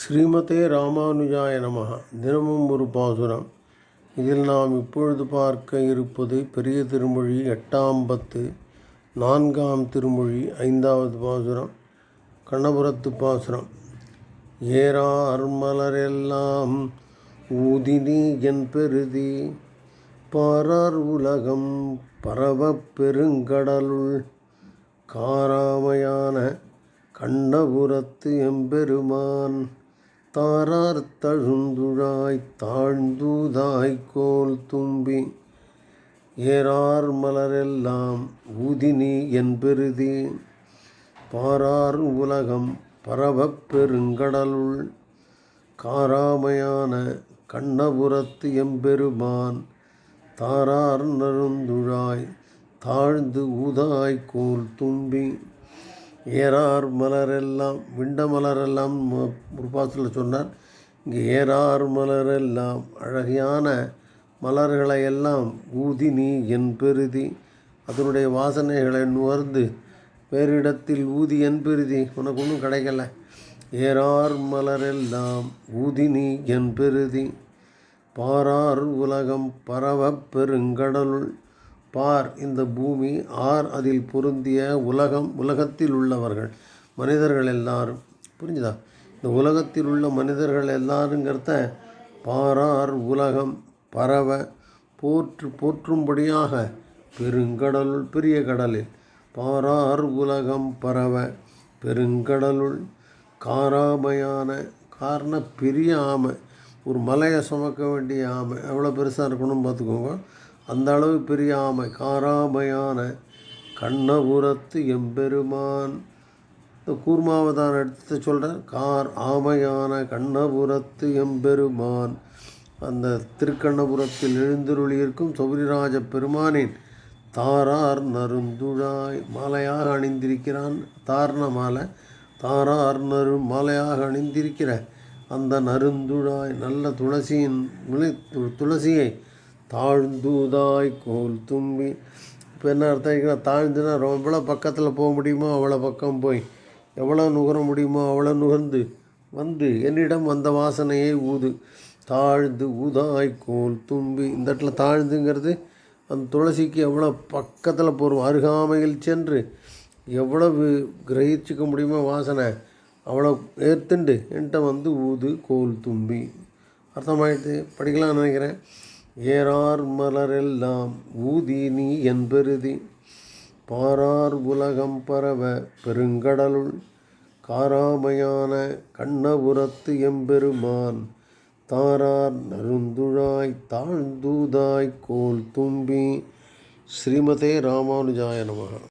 ஸ்ரீமதே ராமானுஜாய நமக தினமும் ஒரு பாசுரம். இதில் நாம் இப்பொழுது பார்க்க இருப்பது பெரிய திருமொழி எட்டாம் பத்து நான்காம் திருமொழி ஐந்தாவது பாசுரம் கண்ணபுரத்து பாசுரம். ஏறார் மலரெல்லாம் ஊதினி என் பெருதி பாரார் உலகம் பரவ பெருங்கடலுள். காராமையான கண்ணபுரத்து எம்பெருமான் தாரார் தழுந்துழாய் தாழ்ந்தூதாய் கோல் தும்பி. ஏறார் மலரெல்லாம் ஊதினி என்பெருதி பாரார் உலகம் பரவப் பெருங்கடலுள். காராமையான கண்ணபுரத்து எம்பெருமான் தாரார் நருந்துழாய் தாழ்ந்து ஊதாய் கோல் தும்பி. ஏறார் மலரெல்லாம் விண்ட மலரெல்லாம் ம- ஒரு பாசத்தில் சொன்னார். இங்கே ஏறார் மலரெல்லாம் அழகியான மலர்களை எல்லாம் ஊதி நீ என் பெருதி. அதனுடைய வாசனைகளை நுகர்ந்து வேறு இடத்தில் ஊதி என் பெருதி. உனக்கு ஒன்றும் கிடைக்கல. ஏறார் மலரெல்லாம் ஊதி நீ என் பெருதி. பாரார் உலகம் பரவ பெருங்கடலுள் பார் இந்த பூமி ஆர் அதில் பொருந்திய உலகம் உலகத்தில் உள்ளவர்கள் மனிதர்கள் எல்லாரும் புரிஞ்சுதா? இந்த உலகத்தில் உள்ள மனிதர்கள் எல்லாருங்கிறத பாரார் உலகம் பரவ போற்று போற்றும்படியாக பெருங்கடலுள் பெரிய கடலில். பாரார் உலகம் பரவ பெருங்கடலுள் காராமையான காரண பெரிய ஆமை ஒரு மலையை சுமக்க வேண்டிய ஆமை. எவ்வளோ பெருசாக இருக்கணும்னு பார்த்துக்கோங்க. அந்த அளவு பிரியாமை காராமையான கண்ணபுரத்து எம்பெருமான். இந்த கூர்மாவதான எடுத்து சொல்கிறார் கார் ஆமையான கண்ணபுரத்து எம்பெருமான். அந்த திருக்கண்ணபுரத்தில் எழுந்தருளியிருக்கும் சௌரிராஜ பெருமானின் தாரார் நருந்துழாய் மாலையாக அணிந்திருக்கிறான். தாரண மாலை தாரார் நறு மாலையாக அணிந்திருக்கிற அந்த நருந்துழாய் நல்ல துளசியின் து- துளசியை தாழ்ந்துதாய் கோல் தும்பி. இப்போ என்ன அர்த்தம் இருக்குன்னா தாழ்ந்துன்னா ரொம்ப எவ்வளோ பக்கத்தில் போக முடியுமோ அவ்வளோ பக்கம் போய் எவ்வளோ நுகர முடியுமோ அவ்வளோ நுகர்ந்து வந்து என்னிடம் அந்த வாசனையை ஊது. தாழ்ந்து ஊதாய் கோல் தும்பி. இந்த இடத்துல தாழ்ந்துங்கிறது அந்த துளசிக்கு எவ்வளோ பக்கத்தில் போகிறோம் அருகாமையில் சென்று எவ்வளவு கிரகிச்சிக்க முடியுமோ வாசனை அவ்வளோ ஏற்றுண்டு என்கிட்ட வந்து ஊது கோல் தும்பி. அர்த்தமாயிடுது? படிக்கலாம்னு நினைக்கிறேன். ஏறார் மலரெல்லாம் ஊதி நீ என்பெருதி பாரார் உலகம் பரவ பெருங்கடலுள் காராமையான கண்ணபுரத்து எம்பெருமான். தாரார் நருந்துழாய் தாழ்ந்தூதாய் கோல் தும்பி. ஸ்ரீமதே ராமானுஜாய நமகா.